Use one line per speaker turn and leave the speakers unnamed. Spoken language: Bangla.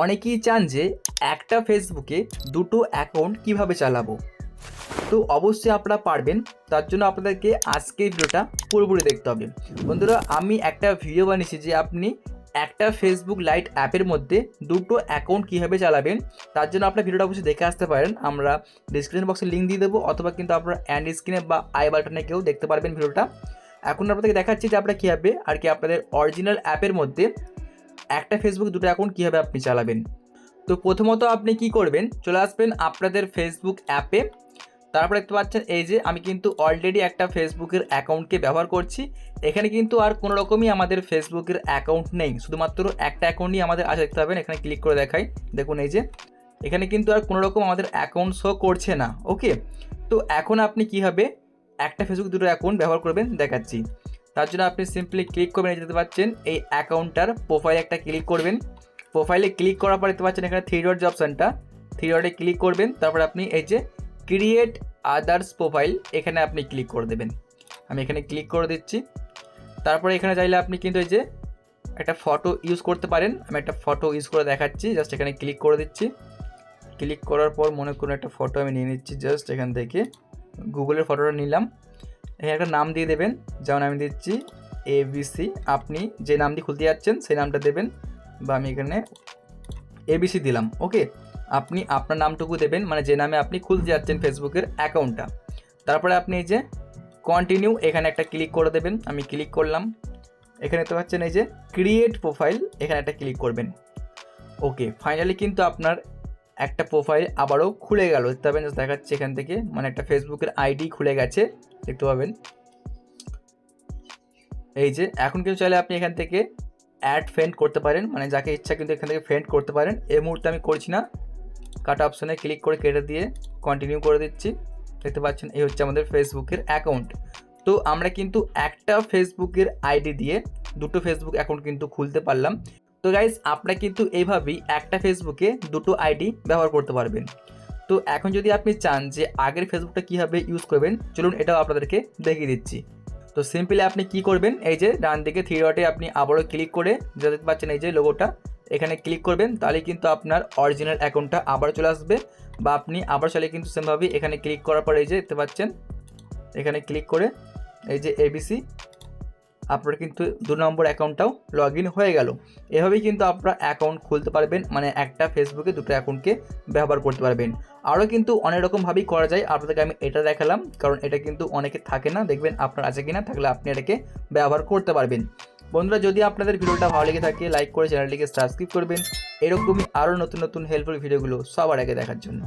অনেকেই চান যে একটা ফেসবুকে দুটো অ্যাকাউন্ট কীভাবে চালাবো। তো অবশ্যই আপনারা পারবেন, তার জন্য আপনাদেরকে আজকের ভিডিওটা পুরোপুরি দেখতে হবে। বন্ধুরা, আমি একটা ভিডিও বানিয়েছি যে আপনি একটা ফেসবুক লাইট অ্যাপের মধ্যে দুটো অ্যাকাউন্ট কীভাবে চালাবেন, তার জন্য আপনার ভিডিওটা অবশ্যই দেখে আসতে পারেন। আমরা ডিসক্রিপশন বক্সে লিঙ্ক দিয়ে দেবো, অথবা কিন্তু আপনারা অ্যান্ড স্ক্রিনে বা আই বাটনে কেউ দেখতে পারবেন ভিডিওটা। এখন আপনাদেরকে দেখাচ্ছি যে আপনারা কীভাবে, আর কি আপনাদের অরিজিনাল অ্যাপের মধ্যে একটা ফেসবুক দুটো অ্যাকাউন্ট কীভাবে আপনি চালাবেন? তো প্রথমত আপনি কি করবেন? চলে আসবেন আপনাদের ফেসবুক অ্যাপে তারপর দেখতে পাচ্ছেন, এই যে আমি কিন্তু অলরেডি একটা ফেসবুকের অ্যাকাউন্টকে ব্যবহার করছি। এখানে কিন্তু আর কোনো রকমই আমাদের ফেসবুকের অ্যাকাউন্ট নেই। শুধুমাত্র একটা অ্যাকাউন্টই আমাদের আছে, দেখতে পাবেন, এখানে ক্লিক করে দেখাই। দেখুন, এই যে এখানে কিন্তু আর কোনো রকম আমাদের অ্যাকাউন্ট শো করছে না ওকে তো এখন আপনি কীভাবে একটা ফেসবুক দুটো অ্যাকাউন্ট ব্যবহার করবেন দেখাচ্ছি। তার জন্য আপনি সিম্পলি ক্লিক করবেন, এই যে দেখতে পাচ্ছেন, এই অ্যাকাউন্টটার প্রোফাইলে একটা ক্লিক করবেন। প্রোফাইলে ক্লিক করার পর দেখতে পাচ্ছেন এখানে থ্রি ডট যে অপশানটা থ্রি ডটে ক্লিক করবেন, তারপর আপনি এই যে ক্রিয়েট আদার্স প্রোফাইল এখানে আপনি ক্লিক করে দেবেন। আমি এখানে ক্লিক করে দিচ্ছি। তারপরে এখানে চাইলে আপনি কিন্তু এই যে একটা ফটো ইউজ করতে পারেন। আমি একটা ফটো ইউজ করে দেখাচ্ছি জাস্ট এখানে ক্লিক করে দিচ্ছি। ক্লিক করার পর মনে করুন একটা ফটো আমি নিয়ে নিচ্ছি জাস্ট এখান থেকে। গুগলের ফটোটা নিলাম। এখানে একটা নাম দিয়ে দেবেন। যেমন আমি দিচ্ছি এবিসি আপনি যে নাম দিয়ে খুলতে যাচ্ছেন, সেই নামটা দেবেন বা আমি এখানে এবিসি দিলাম, ওকে? আপনি আপনার নামটুকু দেবেন মানে যে নামে আপনি খুলতে যাচ্ছেন ফেসবুকের অ্যাকাউন্টটা। তারপরে আপনি এই যে কন্টিনিউ এখানে একটা ক্লিক করে দেবেন, আমি ক্লিক করলাম। এখানে তো পাচ্ছেন এই যে ক্রিয়েট প্রোফাইল এখানে একটা ক্লিক করবেন। ওকে ফাইনালি কিন্তু আপনার একটা প্রোফাইল আবারও খুলে গেল। দেখতে পাবেন দেখাচ্ছে এখান থেকে। মানে একটা ফেসবুকের আইডি খুলে গেছে। দেখতে পাবেন। এই যে, এখন কিন্তু চাইলে আপনি এখান থেকে অ্যাড ফ্রেন্ড করতে পারেন। মানে যাকে ইচ্ছা কিন্তু এখান থেকে ফ্রেন্ড করতে পারেন। এই মুহূর্তে আমি করছি না। কাটা অপশানে ক্লিক করে কেটে দিয়ে কন্টিনিউ করে দিচ্ছি। দেখতে পাচ্ছেন, এই হচ্ছে আমাদের ফেসবুকের অ্যাকাউন্ট তো আমরা কিন্তু একটা ফেসবুকের আইডি দিয়ে দুটো ফেসবুক অ্যাকাউন্ট কিন্তু খুলতে পারলাম। তো গাইজ আপনারা কিন্তু এইভাবেই একটা ফেসবুকে দুটো আইডি ব্যবহার করতে পারবেন। তো এখন যদি আপনি চান যে আগের ফেসবুকটা কীভাবে ইউজ করবেন, চলুন এটাও আপনাদেরকে দেখিয়ে দিচ্ছি। তো সিম্পলি আপনি কি করবেন, এই যে ডান দিকে থ্রি ডটে আপনি আবারও ক্লিক করে যা দেখতে পাচ্ছেন এই যে লোগোটা এখানে ক্লিক করবেন, তাহলে কিন্তু আপনার অরিজিনাল অ্যাকাউন্টটা আবার চলে আসবে বা আপনি আবার চাইলে কিন্তু সেমভাবেই এখানে ক্লিক করার পরে এই যে দেখতে পাচ্ছেন, এখানে ক্লিক করে এই যে এবিসি আপনার কিন্তু দু নম্বর অ্যাকাউন্টটাও লগ ইন হয়ে গেল। এভাবেই কিন্তু আপনারা অ্যাকাউন্ট খুলতে পারবেন মানে একটা ফেসবুকে দুটো অ্যাকাউন্টকে ব্যবহার করতে পারবেন। আরও কিন্তু অনেক রকমভাবেই করা যায়, আপনাদেরকে আমি এটা দেখালাম, কারণ এটা কিন্তু অনেকে থাকে না, দেখবেন আপনার আছে কিনা, থাকলে আপনি এটাকে ব্যবহার করতে পারবেন। বন্ধুরা, যদি আপনাদের ভিডিওটা ভালো লেগে থাকে লাইক করে চ্যানেলটিকে সাবস্ক্রাইব করবেন। এরকমই আরও নতুন নতুন হেল্পফুল ভিডিওগুলো সবার আগে দেখার জন্য।